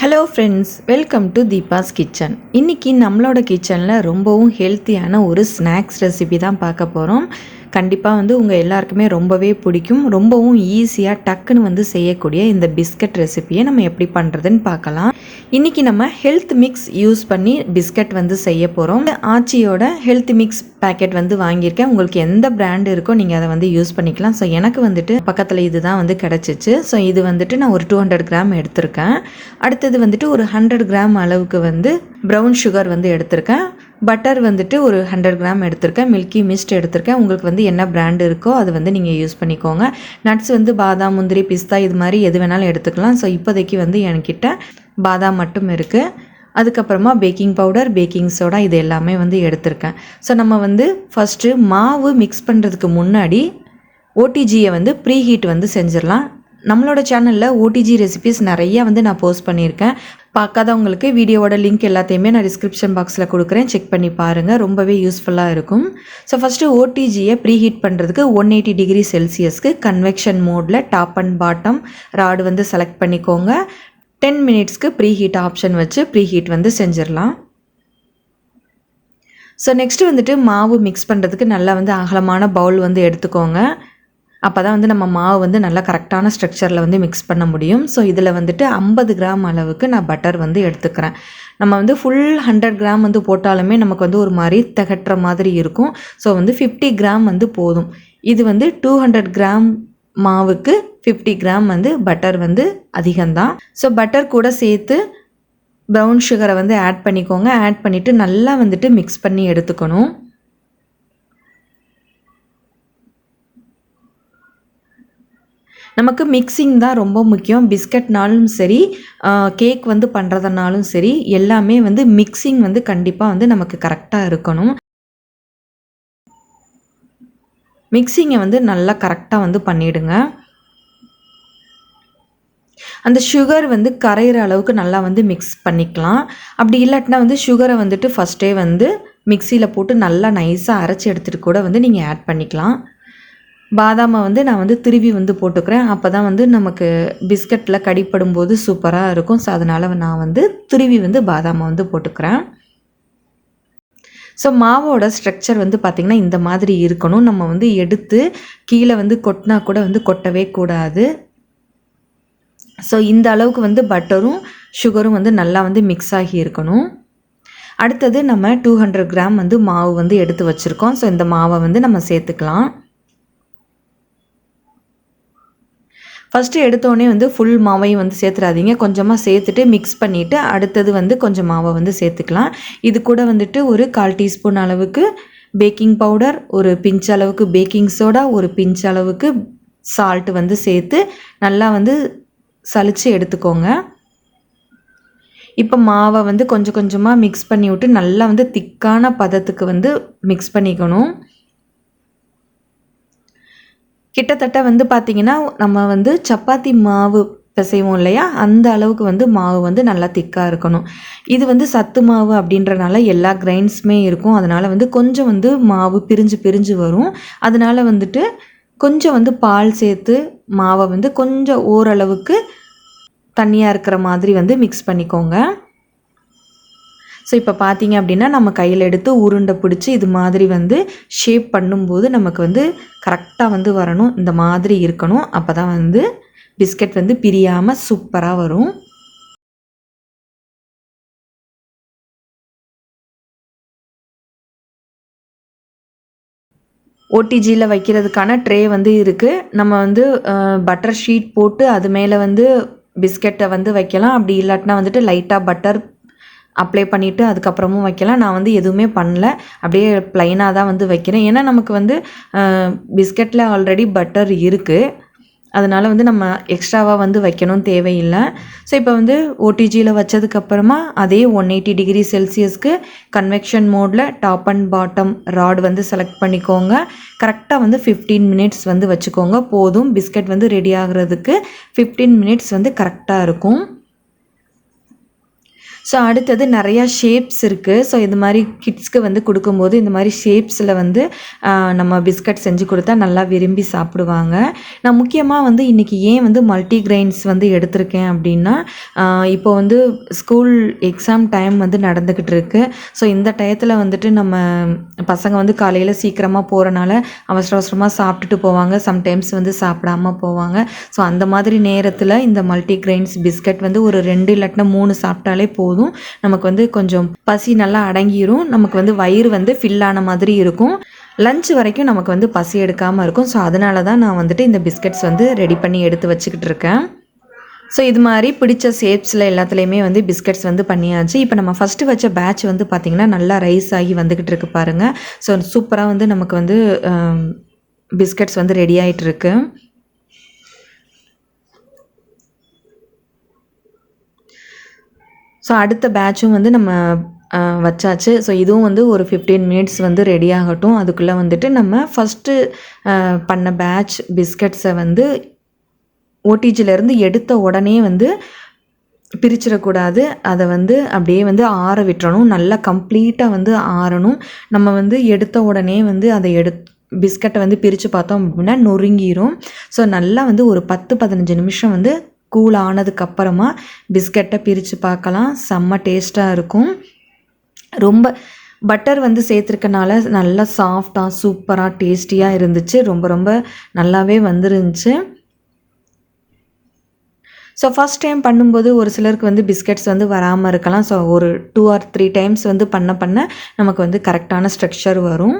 Hello friends welcome to Deepa's kitchen இன்றைக்கி நம்மளோட கிச்சனில் ரொம்பவும் ஹெல்த்தியான ஒரு ஸ்நாக்ஸ் ரெசிபி தான் பார்க்க போகிறோம் கண்டிப்பாக வந்து உங்கள் எல்லாருக்குமே ரொம்பவே பிடிக்கும். ரொம்பவும் ஈஸியாக டக்குன்னு வந்து செய்யக்கூடிய இந்த பிஸ்கட் ரெசிபியை நம்ம எப்படி பண்ணுறதுன்னு பார்க்கலாம். இன்றைக்கி நம்ம ஹெல்த் மிக்ஸ் யூஸ் பண்ணி பிஸ்கட் வந்து செய்ய போகிறோம் ஆச்சியோட ஹெல்த் மிக்ஸ் பேக்கெட் வந்து வாங்கியிருக்கேன். உங்களுக்கு எந்த பிராண்டு இருக்கோ நீங்கள் அதை வந்து யூஸ் பண்ணிக்கலாம். ஸோ எனக்கு வந்துட்டு பக்கத்தில் இதுதான் வந்து கிடச்சிச்சு. ஸோ இது வந்துட்டு நான் ஒரு டூ ஹண்ட்ரட் கிராம் எடுத்திருக்கேன். அடுத்தது வந்துட்டு ஒரு ஹண்ட்ரட் கிராம் அளவுக்கு வந்து ப்ரௌன் சுகர் வந்து எடுத்திருக்கேன். பட்டர் வந்துட்டு ஒரு ஹண்ட்ரட் கிராம் எடுத்திருக்கேன். மில்கி மிஸ்ட் எடுத்திருக்கேன். உங்களுக்கு வந்து என்ன பிராண்டு இருக்கோ அது வந்து நீங்கள் யூஸ் பண்ணிக்கோங்க. நட்ஸ் வந்து பாதாம் முந்திரி பிஸ்தா இது மாதிரி எது வேணாலும் எடுத்துக்கலாம். ஸோ இப்போதைக்கு வந்து என்கிட்ட பாதாம் மட்டும் இருக்குது அதுக்கப்புறமா பேக்கிங் பவுடர் பேக்கிங் சோடா இது எல்லாமே வந்து எடுத்திருக்கேன். ஸோ நம்ம வந்து ஃபஸ்ட்டு மாவு மிக்ஸ் பண்ணுறதுக்கு முன்னாடி ஓடிஜியை வந்து ப்ரீ ஹீட் வந்து செஞ்சிடலாம். நம்மளோட சேனலில் ஓடிஜி ரெசிபிஸ் நிறைய வந்து நான் போஸ்ட் பண்ணியிருக்கேன். பார்க்காதவங்களுக்கு வீடியோவோட லிங்க் எல்லாத்தையுமே நான் டிஸ்கிரிப்ஷன் பாக்ஸில் கொடுக்குறேன். செக் பண்ணி பாருங்கள் ரொம்பவே யூஸ்ஃபுல்லாக இருக்கும். ஸோ ஃபஸ்ட்டு ஓடிஜியை ப்ரீ ஹீட் பண்ணுறதுக்கு ஒன் எயிட்டி டிகிரி செல்சியஸ்க்கு கன்வெக்ஷன் மோடில் டாப் அண்ட் பாட்டம் ராடு வந்து செலக்ட் பண்ணிக்கோங்க. டென் மினிட்ஸ்க்கு ப்ரீ ஹீட் ஆப்ஷன் வச்சு ப்ரீ ஹீட் வந்து செஞ்சிடலாம். ஸோ நெக்ஸ்ட்டு வந்துட்டு மாவு மிக்ஸ் பண்ணுறதுக்கு நல்லா வந்து அகலமான பவுல் வந்து எடுத்துக்கோங்க. அப்போ தான் வந்து நம்ம மாவு வந்து நல்லா கரெக்டான ஸ்ட்ரக்சரில் வந்து மிக்ஸ் பண்ண முடியும். ஸோ இதில் வந்துட்டு ஐம்பது கிராம் அளவுக்கு நான் பட்டர் வந்து எடுத்துக்கிறேன். நம்ம வந்து ஃபுல் ஹண்ட்ரட் கிராம் வந்து போட்டாலுமே நமக்கு வந்து ஒரு மாதிரி திகட்டுற மாதிரி இருக்கும். ஸோ வந்து ஃபிஃப்டி கிராம் வந்து போதும். இது வந்து டூ ஹண்ட்ரட் கிராம் மாவுக்கு ஃபிஃப்டி கிராம் வந்து பட்டர் வந்து அதிகம்தான். ஸோ பட்டர் கூட சேர்த்து ப்ரௌன் சுகரை வந்து ஆட் பண்ணிக்கோங்க. ஆட் பண்ணிவிட்டு நல்லா வந்துட்டு மிக்ஸ் பண்ணி எடுத்துக்கணும். நமக்கு மிக்சிங் தான் ரொம்ப முக்கியம். பிஸ்கட்னாலும் சரி கேக் வந்து பண்ணுறதுனாலும் சரி எல்லாமே வந்து மிக்சிங் வந்து கண்டிப்பாக வந்து நமக்கு கரெக்டாக இருக்கணும். மிக்சிங்கை வந்து நல்லா கரெக்டாக வந்து பண்ணிவிடுங்க அந்த சுகர் வந்து கரையிற அளவுக்கு நல்லா வந்து மிக்ஸ் பண்ணிக்கலாம். அப்படி இல்லாட்டினா வந்து சுகரை வந்துட்டு ஃபஸ்ட்டே வந்து மிக்சியில் போட்டு நல்லா நைஸாக அரைச்சி எடுத்துகிட்டு கூட வந்து நீங்கள் ஆட் பண்ணிக்கலாம். பாதாமை வந்து நான் வந்து திருவி வந்து போட்டுக்கிறேன். அப்போ தான் வந்து நமக்கு பிஸ்கட்டில் கடிப்படும் போது சூப்பராக இருக்கும். ஸோ அதனால் நான் வந்து திருவி வந்து பாதாமை வந்து போட்டுக்கிறேன். ஸோ மாவோட ஸ்ட்ரக்சர் வந்து பார்த்திங்கன்னா இந்த மாதிரி இருக்கணும். நம்ம வந்து எடுத்து கீழே வந்து கொட்டினா கூட வந்து கொட்டவே கூடாது. ஸோ இந்த அளவுக்கு வந்து பட்டரும் சுகரும் வந்து நல்லா வந்து மிக்ஸ் ஆகி இருக்கணும். அடுத்தது நம்ம டூ ஹண்ட்ரட் கிராம் வந்து மாவு வந்து எடுத்து வச்சுருக்கோம். ஸோ இந்த மாவை வந்து நம்ம சேர்த்துக்கலாம். ஃபஸ்ட்டு எடுத்தோடனே வந்து ஃபுல் மாவையும் வந்து சேர்த்துறாதீங்க. கொஞ்சமாக சேர்த்துட்டு மிக்ஸ் பண்ணிவிட்டு அடுத்தது வந்து கொஞ்சம் மாவை வந்து சேர்த்துக்கலாம். இது கூட வந்துட்டு ஒரு கால் டீஸ்பூன் அளவுக்கு பேக்கிங் பவுடர் ஒரு பிஞ்ச் அளவுக்கு பேக்கிங் சோடா ஒரு பிஞ்ச் அளவுக்கு சால்ட்டு வந்து சேர்த்து நல்லா வந்து சலித்து எடுத்துக்கோங்க. இப்போ மாவை வந்து கொஞ்சம் கொஞ்சமாக மிக்ஸ் பண்ணி விட்டு நல்லா வந்து திக்கான பதத்துக்கு வந்து மிக்ஸ் பண்ணிக்கணும். கிட்டத்தட்ட வந்து பார்த்திங்கன்னா நம்ம வந்து சப்பாத்தி மாவு பிசைவோம் இல்லையா? அந்த அளவுக்கு வந்து மாவு வந்து நல்லா திக்காக இருக்கணும். இது வந்து சத்து மாவு அப்படின்றனால எல்லா கிரைன்ஸுமே இருக்கும். அதனால் வந்து கொஞ்சம் வந்து மாவு பிரிஞ்சு பிரிஞ்சு வரும். அதனால் வந்துட்டு கொஞ்சம் வந்து பால் சேர்த்து மாவை வந்து கொஞ்சம் ஓரளவுக்கு தண்ணியாக இருக்கிற மாதிரி வந்து மிக்ஸ் பண்ணிக்கோங்க. ஸோ இப்போ பார்த்தீங்க அப்படின்னா நம்ம கையில் எடுத்து உருண்டை பிடிச்சி இது மாதிரி வந்து ஷேப் பண்ணும்போது நமக்கு வந்து கரெக்டாக வந்து வரணும். இந்த மாதிரி இருக்கணும். அப்போ தான் வந்து பிஸ்கட் வந்து பிரியாமல் சூப்பராக வரும். ஓடிஜியில் வைக்கிறதுக்கான ட்ரே வந்து இருக்குது நம்ம வந்து பட்டர் ஷீட் போட்டு அது மேலே வந்து பிஸ்கெட்டை வந்து வைக்கலாம். அப்படி இல்லாட்டினா வந்துட்டு லைட்டாக பட்டர் அப்ளை பண்ணிவிட்டு அதுக்கப்புறமும் வைக்கலாம். நான் வந்து எதுவுமே பண்ணல. அப்படியே ப்ளைனாக தான் வந்து வைக்கிறேன். ஏன்னா நமக்கு வந்து பிஸ்கட்டில் ஆல்ரெடி பட்டர் இருக்குது அதனால் வந்து நம்ம எக்ஸ்ட்ராவாக வந்து வைக்கணும் தேவையில்லை. ஸோ இப்போ வந்து ஓடிஜியில் வச்சதுக்கப்புறமா அதே ஒன் எயிட்டி டிகிரி செல்சியஸ்க்கு கன்வெக்ஷன் மோடில் டாப் அண்ட் பாட்டம் ராட் வந்து செலக்ட் பண்ணிக்கோங்க. கரெக்டாக வந்து ஃபிஃப்டீன் மினிட்ஸ் வந்து வச்சுக்கோங்க. போதும். பிஸ்கட் வந்து ரெடி ஆகிறதுக்கு ஃபிஃப்டீன் மினிட்ஸ் வந்து கரெக்டாக இருக்கும். ஸோ அடுத்தது நிறையா ஷேப்ஸ் இருக்குது ஸோ இது மாதிரி கிட்ஸ்க்கு வந்து கொடுக்கும்போது இந்த மாதிரி ஷேப்ஸில் வந்து நம்ம பிஸ்கட் செஞ்சு கொடுத்தா நல்லா விரும்பி சாப்பிடுவாங்க. நான் முக்கியமாக வந்து இன்றைக்கி ஏன் வந்து மல்டி கிரெயின்ஸ் வந்து எடுத்திருக்கேன் அப்படின்னா இப்போ வந்து ஸ்கூல் எக்ஸாம் டைம் வந்து நடந்துக்கிட்டு இருக்கு. ஸோ இந்த டயத்தில் வந்துட்டு நம்ம பசங்க வந்து காலையில் சீக்கிரமாக போகிறனால அவசர அவசரமாக சாப்பிட்டுட்டு போவாங்க. சம்டைம்ஸ் வந்து சாப்பிடாம போவாங்க. ஸோ அந்த மாதிரி நேரத்தில் இந்த மல்டி கிரெயின்ஸ் பிஸ்கட் வந்து ஒரு ரெண்டு இல்லாட்டினா மூணு சாப்பிட்டாலே போதும். நமக்கு வந்து கொஞ்சம் பசி நல்லா அடங்கிரும். நமக்கு வந்து வயிறு வந்து ஃபில் ஆன மாதிரி இருக்கும். லஞ்ச் வரைக்கும் நமக்கு வந்து பசி எடுக்காமல் இருக்கும். ஸோ அதனால தான் நான் வந்துட்டு இந்த பிஸ்கட்ஸ் வந்து ரெடி பண்ணி எடுத்து வச்சுக்கிட்டு இருக்கேன். ஸோ இது மாதிரி பிடிச்ச ஷேப்ஸில் எல்லாத்துலேயுமே வந்து பிஸ்கட்ஸ் வந்து பண்ணியாச்சு. இப்போ நம்ம ஃபஸ்ட்டு வச்ச பேட்ச் வந்து பார்த்திங்கன்னா நல்லா ரைஸ் ஆகி வந்துக்கிட்டு இருக்கு பாருங்கள் ஸோ சூப்பராக வந்து நமக்கு வந்து பிஸ்கட்ஸ் வந்து ரெடி ஆகிட்டு ஸோ அடுத்த பேட்சும் வந்து நம்ம வச்சாச்சு. ஸோ இதுவும் வந்து ஒரு ஃபிஃப்டீன் மினிட்ஸ் வந்து ரெடி ஆகட்டும். அதுக்குள்ளே வந்துட்டு நம்ம ஃபஸ்ட்டு பண்ண பேட்ச் பிஸ்கட்ஸை வந்து ஓடிஜிலேருந்து எடுத்த உடனே வந்து பிரிச்சிடக்கூடாது. அதை வந்து அப்படியே வந்து ஆற விட்டுறணும். நல்லா கம்ப்ளீட்டாக வந்து ஆறணும். நம்ம வந்து எடுத்த உடனே வந்து அதை எடு பிஸ்கட்டை வந்து பிரித்து பார்த்தோம் அப்படின்னா நொறுங்கிரும். ஸோ நல்லா வந்து ஒரு பத்து பதினஞ்சு நிமிஷம் வந்து கூல் ஆனதுக்கப்புறமா பிஸ்கட்டை பிரித்து பார்க்கலாம். செம்ம டேஸ்ட்டாக இருக்கும். ரொம்ப பட்டர் வந்து சேர்த்துருக்கனால நல்லா சாஃப்டாக சூப்பராக டேஸ்டியாக இருந்துச்சு. ரொம்ப ரொம்ப நல்லாவே வந்துருந்துச்சு. ஸோ ஃபஸ்ட் டைம் பண்ணும்போது ஒரு சிலருக்கு வந்து பிஸ்கட்ஸ் வந்து வராமல் இருக்கலாம். ஸோ ஒரு டூ ஆர் த்ரீ டைம்ஸ் வந்து பண்ண பண்ண நமக்கு வந்து கரெக்டான ஸ்ட்ரக்சர் வரும்.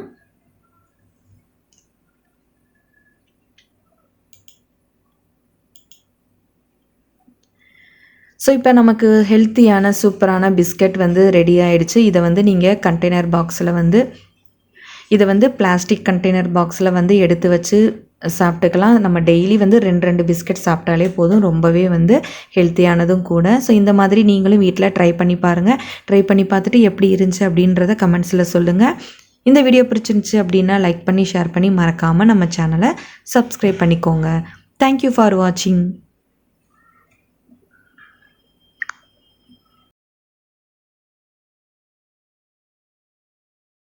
ஸோ இப்போ நமக்கு ஹெல்த்தியான சூப்பரான பிஸ்கட் வந்து ரெடி ஆகிடுச்சு இதை வந்து நீங்கள் கண்டெய்னர் பாக்ஸில் வந்து இதை வந்து பிளாஸ்டிக் கண்டெய்னர் பாக்ஸில் வந்து எடுத்து வச்சு சாப்பிட்டுக்கலாம். நம்ம டெய்லி வந்து ரெண்டு ரெண்டு பிஸ்கட் சாப்பிட்டாலே போதும். ரொம்பவே வந்து ஹெல்த்தியானதும் கூட. ஸோ இந்த மாதிரி நீங்களும் வீட்டில் ட்ரை பண்ணி பாருங்கள் ட்ரை பண்ணி பார்த்துட்டு எப்படி இருந்துச்சு அப்படின்றத கமெண்ட்ஸில் சொல்லுங்கள் இந்த வீடியோ பிடிச்சிருந்துச்சு அப்படின்னா லைக் பண்ணி ஷேர் பண்ணி மறக்காமல் நம்ம சேனலை சப்ஸ்கிரைப் பண்ணிக்கோங்க. தேங்க்யூ ஃபார் வாட்சிங்